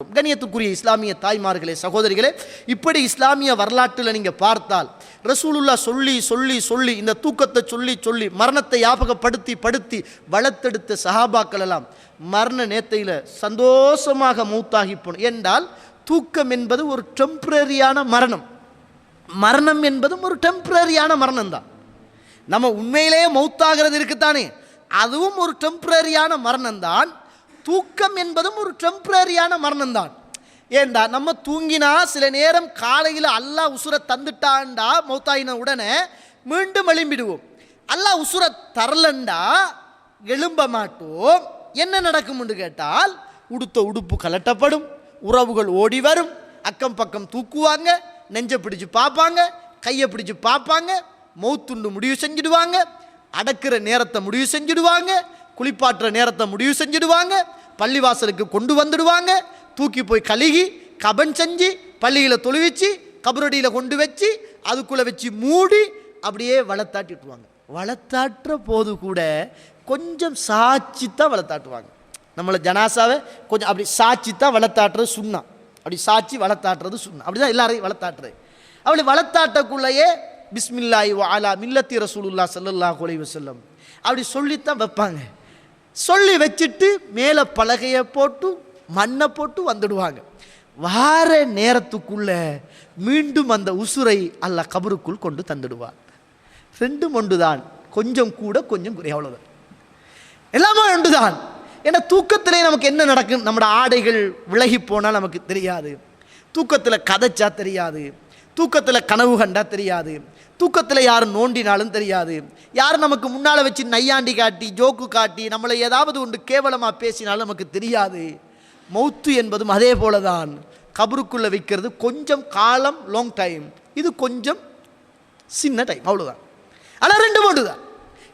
கண்ணியத்துக்குரிய இஸ்லாமிய தாய்மார்களே சகோதரிகளே இப்படி இஸ்லாமிய வரலாற்றில் நீங்கள் பார்த்தால் ரசூலுல்லா சொல்லி சொல்லி சொல்லி இந்த தூக்கத்தை சொல்லி சொல்லி மரணத்தை ஞாபகப்படுத்தி படுத்தி வளர்த்தெடுத்த சஹாபாக்கள் எல்லாம் மரண நேத்தையில் சந்தோஷமாக மூத்தாகி போன என்றால் தூக்கம் என்பது ஒரு டெம்பரரியான மரணம். மரணம் என்பதும் ஒரு டெம்பரரியான மரணம் தான் நம்ம உண்மையிலேயே மௌத்தாகிறது இருக்குத்தானே அதுவும் ஒரு டெம்பரரியான மரணம் தான் தூக்கம் என்பதும் ஒரு டெம்பரரியான மரணம் தான் ஏண்டா நம்ம தூங்கினா சில நேரம் காலையில் அல்லாஹ் உசுரை தந்துட்டான்டா மௌத்தாயின உடனே மீண்டும் எழும்பிடுவோம். அல்லாஹ் உசுரை தரலண்டா எழும்ப மாட்டோம். என்ன நடக்கும்னு கேட்டால் உடுத்த உடுப்பு கலட்டப்படும் உறவுகள் ஓடி வரும் அக்கம் பக்கம் தூக்குவாங்க நெஞ்சை பிடிச்சு பார்ப்பாங்க கையை பிடிச்சு பார்ப்பாங்க மௌத்துண்டு முடிவு செஞ்சிடுவாங்க அடக்கிற நேரத்தை முடிவு செஞ்சிடுவாங்க குளிப்பாட்டுற நேரத்தை முடிவு செஞ்சிடுவாங்க பள்ளிவாசலுக்கு கொண்டு வந்துடுவாங்க தூக்கி போய் கழுகி கபன் செஞ்சு பள்ளியில் தொழுவிச்சு கபரடியில் கொண்டு வச்சு அதுக்குள்ளே வச்சு மூடி அப்படியே வளர்த்தாட்டிட்டுருவாங்க வளர்த்தாட்டுற போது கூட கொஞ்சம் சாட்சி தான் வளர்த்தாட்டுவாங்க நம்மளை ஜனாசாவை கொஞ்சம் அப்படி சாட்சி தான் வளர்த்தாட்டுறது சுண்ணா. அப்படி சாட்சி வளர்த்தாட்டுறது சுண்ணா. அப்படி தான் எல்லாரையும் வளர்த்தாட்டுறது அப்படி வளர்த்தாட்டக்குள்ளேயே பிஸ்மில்லாய் வாலா மில்லத்தி ரசூலுல்லா ஸல்லல்லாஹு குலைவு செல்லம் அப்படி சொல்லித்தான் வைப்பாங்க. சொல்லி வச்சுட்டு மேலே பலகையை போட்டு மண்ணை போட்டு வந்துடுவாங்க. வார நேரத்துக்குள்ள மீண்டும் அந்த உசுரை அல்ல கபருக்குள் கொண்டு தந்துடுவார். ரெண்டும் ஒன்றுதான். கொஞ்சம் கூட கொஞ்சம் குறை அவ்வளவுதான். எல்லாமே ஒன்றுதான். ஏன்னா தூக்கத்திலே நமக்கு என்ன நடக்கும்? நம்மளோட ஆடைகள் விலகி போனால் நமக்கு தெரியாது. தூக்கத்தில் கதைச்சா தெரியாது. தூக்கத்தில் கனவு கண்டா தெரியாது. தூக்கத்தில் யார் நோண்டினாலும் தெரியாது. யார் நமக்கு முன்னால் வச்சு நையாண்டி காட்டி ஜோக்கு காட்டி நம்மளை ஏதாவது ஒன்று கேவலமாக பேசினாலும் நமக்கு தெரியாது. மௌத்து என்பதும் அதே போல தான் கபருக்குள்ளே வைக்கிறது கொஞ்சம் காலம் லாங் டைம் இது கொஞ்சம் சின்ன டைம் அவ்வளோதான் ஆனால் ரெண்டு மூன்று தான்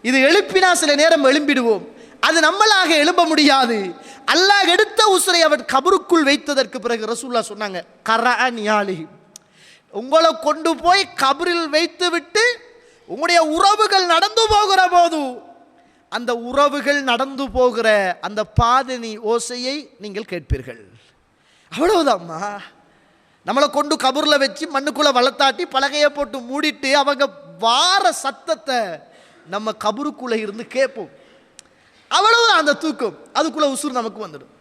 இது எழுப்பினா சில நேரம் எழும்பிடுவோம். அது நம்மளாக எழும்ப முடியாது. அல்லாஹ் எடுத்த உசுரை அவர் கபருக்குள் வைத்ததற்கு பிறகு ரசூல்லா சொன்னாங்க கரா நியாலி உங்களை கொண்டு போய் கபரில் வைத்து விட்டு உங்களுடைய உறவுகள் நடந்து போகிற போது அந்த உறவுகள் நடந்து போகிற அந்த பாதினி ஓசையை நீங்கள் கேட்பீர்கள். அவ்வளவுதாம்மா. நம்மளை கொண்டு கபூரில் வச்சு மண்ணுக்குள்ளே வளர்த்தாட்டி பலகையை போட்டு மூடிட்டு அவங்க வார சத்தத்தை நம்ம கபருக்குள்ளே இருந்து கேட்போம். அவ்வளவுதான் அந்த தூக்கம். அதுக்குள்ளே உசுர் நமக்கு வந்துடும்.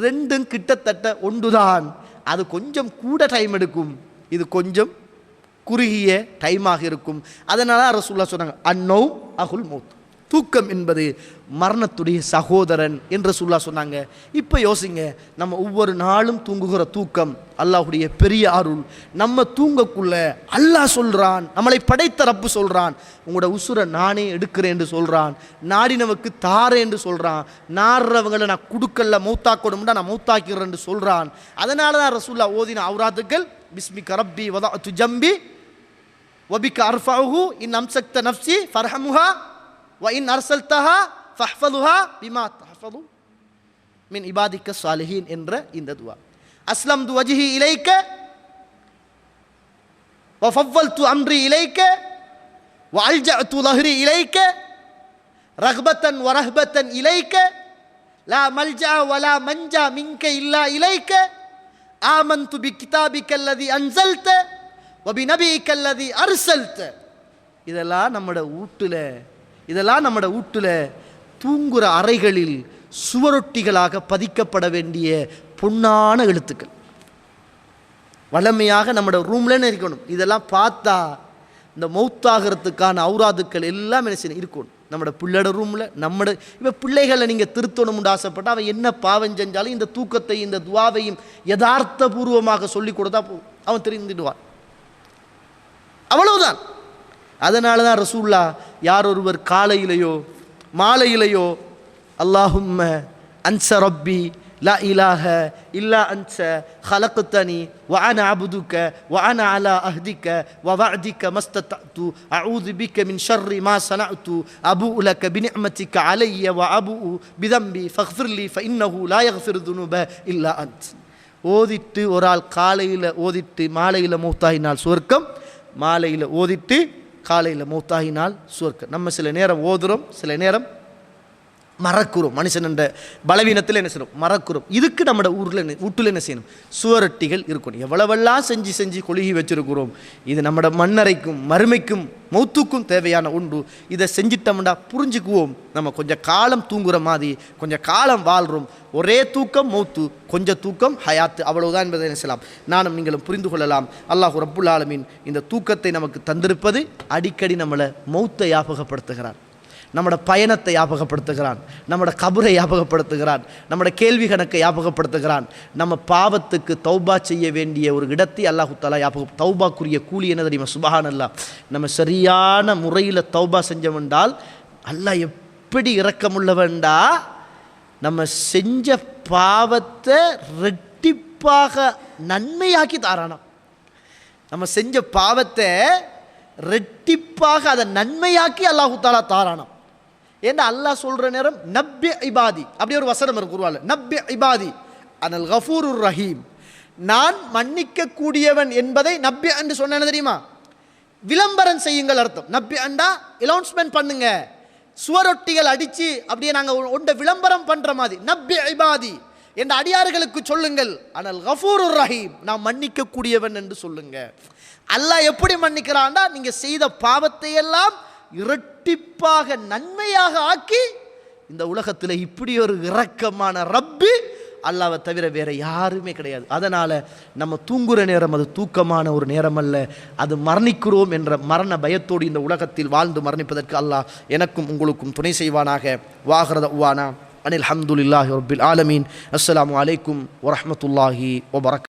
ரெண்டும் கிட்டத்தட்ட ஒன்றுதான். அது கொஞ்சம் கூட டைம் எடுக்கும். இது கொஞ்சம் குறுகிய டைமாக இருக்கும். அதனால் அரசுல்லா சொன்னாங்க அன்னோ அகுல் மௌத். தூக்கம் என்பது மரணத்துடைய சகோதரன் என்று சொல்லா சொன்னாங்க. இப்போ யோசிங்க நம்ம ஒவ்வொரு நாளும் தூங்குகிற தூக்கம் அல்லாஹுடைய பெரிய அருள். நம்ம தூங்கக்குள்ள அல்லாஹ் சொல்கிறான் நம்மளை படைத்த ரப்பு சொல்கிறான் உங்களோட உசுரை நானே எடுக்கிறேன் என்று சொல்கிறான் நாடினவுக்கு தாரேன் என்று சொல்கிறான் நாடுறவங்களை நான் கொடுக்கல மௌத்தாக்கணும்டா நான் மௌத்தாக்கிறேன் என்று சொல்கிறான் அதனால தான் ரசூல்லா ஓதின அவுராத்துக்கள் பிஸ்மி கரப்பி வதா ஜம்பி ஒபிக்க அர்ஃபாஹு இன் அம்சக்த நப்சி ஃபர்ஹமுஹா وإن أرسلتها فاحفظها بما تحفظ من عبادك الصالحين என்ற இந்த துவா அஸ்லம்து வஜ்ஹி இலைக்க وفضلت أمري إليك وألجأت ظهري إليك رغبة ورهبة إليك لا ملجأ ولا منجا منك إلا إليك آمنت بكتابك الذي أنزلت وبنبيك الذي أرسلت இதெல்லாம் நம்மட வீட்டில் இதெல்லாம் நம்மட வீட்டில் தூங்குகிற அறைகளில் சுவரொட்டிகளாக பதிக்கப்பட வேண்டிய பொன்னான எழுத்துக்கள். வளமையாக நம்மட ரூம்லன்னு இருக்கணும்? இதெல்லாம் பார்த்தா இந்த மௌத்தாகிறதுக்கான அவுராதுக்கள் எல்லாம் என்ன செய்யணும்? இருக்கணும். நம்மட பிள்ளட ரூமில் நம்மட இப்போ பிள்ளைகளை நீங்கள் திருத்தணும்னு ஆசைப்பட்டால் அவன் என்ன பாவம் செஞ்சாலும் இந்த தூக்கத்தை இந்த துவாவையும் யதார்த்தபூர்வமாக சொல்லி கொடுத்தா போதும். அவன் தெரிந்துடுவான். அவ்வளவுதான். அதனால தான் ரசூல்லா யார் ஒருவர் காலையிலையோ மாலையிலையோ அல்லாஹும்ம அன்ச ரப்பி லா இலாஹ இல்லா அன்ச ஹலக்குத்தனி வான அபுதுக்க வான அலா அஹ்திக்க வவாதிக்க மஸ்தத்து அவுது பிக்க மின் ஷர்ரி மா சனத்து அபு உலக்க பினிஅமத்திக்க அலைய வ அபு பிதம்பி ஃபஹ்ஃபிர்லி ஃப இன்னஹு லா யஹ்ஃபிர் இல்லா அன்ஸ் ஓதிட்டு ஒரு ஆள் காலையில் ஓதிட்டு மாலையில் மூத்தாயினால் சொர்க்கம் மாலையில் ஓதிட்டு காலையில் மௌத்தாகினால் சுவர்க்கம் நம்ம சில நேரம் ஓதுறோம் சில நேரம் மறக்குறோம். மனுஷன் என்ற பலவீனத்தில் என்ன செய்யணும்? மறக்குறோம். இதுக்கு நம்மட ஊரில் என்ன வீட்டில் என்ன செய்யணும்? சுவரொட்டிகள் இருக்கணும். எவ்வளவெல்லாம் செஞ்சு செஞ்சு கொழுகி வச்சிருக்கிறோம் இது நம்மட மண்ணறைக்கும் மறுமைக்கும் மௌத்துக்கும் தேவையான ஒன்று. இதை செஞ்சிட்டோம்டா புரிஞ்சுக்குவோம். நம்ம கொஞ்சம் காலம் தூங்குற மாதிரி கொஞ்சம் காலம் வாழ்கிறோம் ஒரே தூக்கம் மௌத்து கொஞ்சம் தூக்கம் ஹயாத்து அவ்வளவுதான் என்பதை என்ன செய்யலாம்? நானும் நீங்களும் புரிந்து கொள்ளலாம். அல்லாஹ் ரப்புல் ஆலமின் இந்த தூக்கத்தை நமக்கு தந்திருப்பது அடிக்கடி நம்மளை மௌத்தை ஞாபகப்படுத்துகிறான் நம்மட பயணத்தை ஞாபகப்படுத்துகிறான். நம்மட கபரை ஞாபகப்படுத்துகிறான். நம்மட கேள்வி கணக்கை ஞாபகப்படுத்துகிறான். நம்ம பாவத்துக்கு தௌபா செய்ய வேண்டிய ஒரு இடத்தை அல்லாஹு தாலா ஞாபகம் தௌபாக்குரிய கூலி என்ன தெரியுமா? சுபஹான் அல்லா நம்ம சரியான முறையில் தௌபா செஞ்சவென்றால் அல்லாஹ் எப்படி இரக்கமுள்ளவன்டா? நம்ம செஞ்ச பாவத்தை ரெட்டிப்பாக நன்மையாக்கி தாரானாம். நம்ம செஞ்ச பாவத்தை ரெட்டிப்பாக அதை நன்மையாக்கி அல்லாஹு தாலா தாரானாம். ஏன்னா அல்லாஹ் சொல்கிற நேரம் நப்ய இபாதி. அப்படி ஒரு வசனம் இருக்கும் குருவால நப்ய இபாதி. அனல் கஃபூர் ரஹீம். நான் மன்னிக்கக்கூடியவன் என்பதை நப்ய என்று சொன்னேன் தெரியுமா? விளம்பரம் செய்யுங்கள் அர்த்தம். நப்பி அண்டா அனௌன்ஸ்மெண்ட் பண்ணுங்க. சுவரொட்டிகள் அடித்து அப்படியே நாங்கள் ஒன்றை விளம்பரம் பண்ணுற மாதிரி. நப்பி ஐபாதி என்ற அடியார்களுக்கு சொல்லுங்கள். ஆனால் கஃபூர் ரஹீம். நான் மன்னிக்கக்கூடியவன் என்று சொல்லுங்க. அல்லாஹ் எப்படி மன்னிக்கிறான்டா நீங்கள் செய்த பாவத்தை எல்லாம் இரட்டிப்பாக நன்மையாக ஆக்கி இந்த உலகத்தில் இப்படி ஒரு இரக்கமான ரப்பி அல்லாவை தவிர வேறு யாருமே கிடையாது. அதனால் நம்ம தூங்குகிற நேரம் அது தூக்கமான ஒரு நேரம் அல்ல. அது மரணிக்கிறோம் என்ற மரண பயத்தோடு இந்த உலகத்தில் வாழ்ந்து மரணிப்பதற்கு அல்லாஹ் எனக்கும் உங்களுக்கும் துணை செய்வானாக. வாகரத உவானா அனில் ஹம்துலில்லாஹி ரபில் ஆலமீன். அஸ்லாம் அலைக்கும் வரமத்துல்லாஹி வபரக்